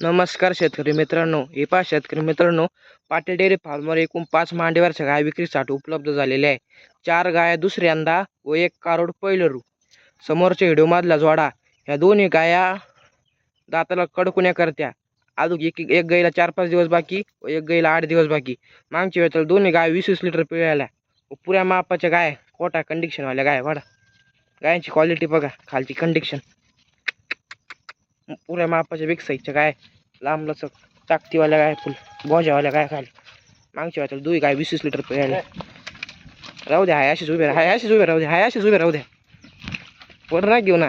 नमस्कार शेतकरी मित्रांनो. हे पा शेतकरी मित्रांनो पाटील डेअरी फार्मवर एकूण पाच मांडीवरच्या गाय विक्रीसाठी उपलब्ध झालेल्या आहे. चार गाया दुसऱ्यांदा व एक कारोड पहिलं समोरच्या व्हिडिओमधला जोडा ह्या दोन्ही गाया दाताला कडकुण्या करत्या. अजून एक एक गाईला चार पाच दिवस बाकी व एक गाईला आठ दिवस बाकी. मागच्या वेळेला दोन्ही गाय वीस वीस लिटर पिळाल्या. व पुऱ्या मापाच्या गाय कोटा कंडिक्शनवाल्या गाय. वाढा. गायांची क्वालिटी बघा खालची कंडिक्शन पुऱ्या मापाच्या विकसायच्या काय? लांब लचक ताकतीवाल्या काय फुल? गोजावाल्या काय खाली? मागच्या वेळेला दुई काय वीस वीस लिटर प्यायला. राहू द्या हाय अशीच उभे हाय अशीच उभे राहू द्या हाय अशीच उभे राहू द्या. वर ना घेऊ ना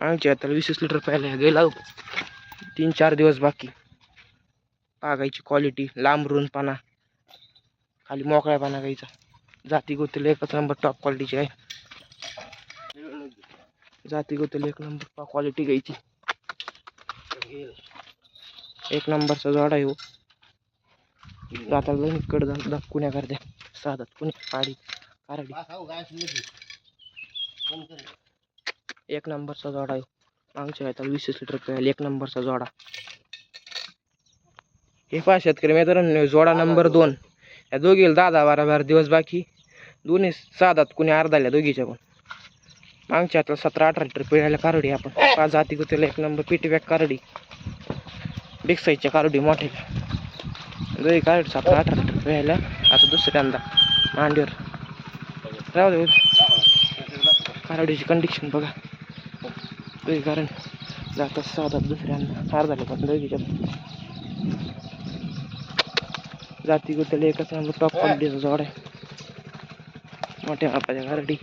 मागच्या वेळेला वीस वीस लिटर प्यायला गेला तीन चार दिवस बाकी. पागायची क्वालिटी लांब पाना खाली मोकळ्या पाना गायचा जाती गोतील एकच नंबर टॉप क्वालिटीची आहे. जाती गोतील एक नंबर टॉप क्वालिटी घ्यायची. एक नंबरचा जोडा आहे हो. जाता जाऊन इकडं जाऊन दाखकुण्या करते. साधात कुणी? काडी कारडी एक नंबरचा जोडा आहे मागच्या वेळेला वीस वीस लिटर प्यायला एक नंबरचा जोडा. हे पहा शेतकरी मित्रांनो जोडा नंबर दोन. या दोघीला दहा दहा बारा बारा दिवस बाकी. दोन्ही साधात कुणी अर्धाल्या दोघीच्या पण. मागच्या आता सतरा अठरा लिटर पिळायला कारडी आपण. पाच जाती गुतेला एक नंबर पिटी बॅग कारडी. बिग साईजच्या कारडी मोठे दोघी कारडी सतरा अठरा लिटर पिळायला आता दुसऱ्यांदा मांडीवर. राहू दे कारडीची कंडिशन बघा. दोघी कारण जातात साधात दुसऱ्यांदा अर्धाले पण दोघीच्या जाती गुतेला एकच नंबर टॉप क्वालिटीचा जोड आहे. मोठ्या मापाच्या कारडी